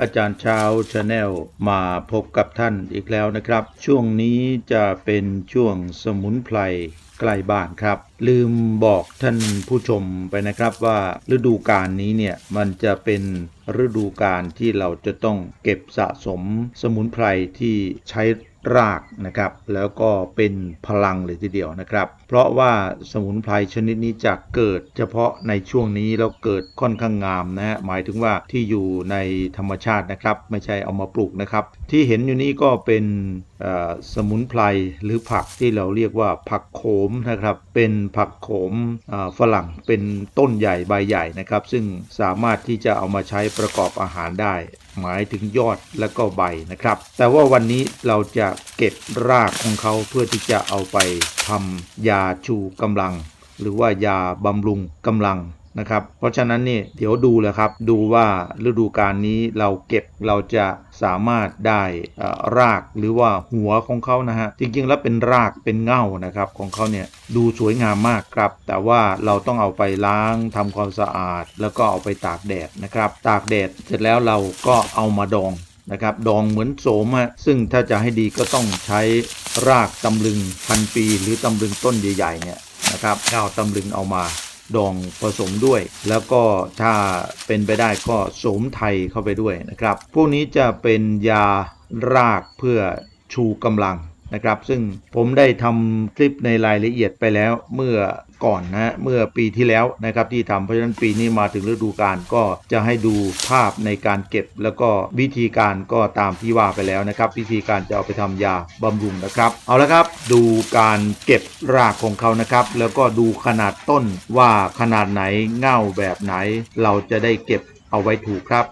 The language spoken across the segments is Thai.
อาจารย์เช้าชาแนลมาพบกับท่านอีกแล้วนะครับ ช่วงนี้จะเป็นช่วงสมุนไพรใกล้บ้านครับ ลืมบอกท่านผู้ชมไปนะครับว่าฤดูกาลนี้เนี่ยมันจะเป็นฤดูกาลที่เราจะต้องเก็บสะสมสมุนไพรที่ใช้รากนะครับแล้วก็เป็นพลังเลยทีเดียวนะครับ เพราะว่าสมุนไพรชนิดนี้จะเกิดเฉพาะในช่วงนี้แล้วเกิดค่อนข้างงามนะฮะหมายถึงว่าที่อยู่ในธรรมชาตินะครับ ไม่ใช่เอามาปลูกนะครับ ที่เห็นอยู่นี้ก็เป็นสมุนไพรหรือผักที่เราเรียกว่าผักโขมนะครับ เป็นผักโขมฝรั่งเป็นต้นใหญ่ใบใหญ่นะครับ ซึ่งสามารถที่จะเอามาใช้ประกอบอาหารได้ หมายถึงยอดและก็ใบนะครับ แต่ว่าวันนี้เราจะเก็บรากของเขาเพื่อที่จะเอาไปทำยาชูกำลัง หรือว่ายาบำรุงกำลัง นะครับ เพราะฉะนั้นนี่เดี๋ยวดูเลยครับ ดูว่าฤดูกาลนี้เราเก็บเราจะสามารถได้รากหรือว่าหัวของเขานะฮะจริงๆ แล้วเป็นรากเป็นเง่านะครับของเขาเนี่ยดูสวยงามมากครับ แต่ว่าเราต้องเอาไปล้างทำความสะอาด แล้วก็เอาไปตากแดดนะครับ ตากแดดเสร็จแล้วเราก็เอามาดองนะครับดองเหมือนโสมฮะซึ่งถ้าจะให้ดีก็ต้องใช้รากตำลึงพันปี หรือตำลึงต้นใหญ่ๆเนี่ยนะครับก้าวตำลึงเอามา ดองผสมด้วย แล้วก็ถ้าเป็นไปได้ก็โสมไทยเข้าไปด้วยนะครับ พวกนี้จะเป็นยารากเพื่อชูกำลัง นะครับ ซึ่งผมได้ทำคลิปในรายละเอียดไปแล้วเมื่อก่อนนะเมื่อปีที่แล้วนะครับที่ทำเพราะฉะนั้นปีนี้มาถึงฤดูกาลก็จะให้ดูภาพในการเก็บ แล้วก็วิธีการก็ตามที่ว่าไปแล้วนะครับ วิธีการจะเอาไปทำยาบำรุงนะครับ เอาละครับ ดูการเก็บรากของเขานะครับ แล้วก็ดูขนาดต้นว่าขนาดไหนเง่าแบบไหน เราจะได้เก็บเอาไว้ถูกครับ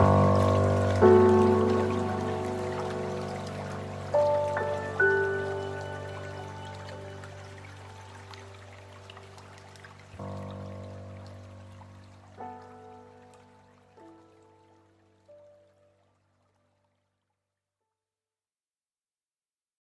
you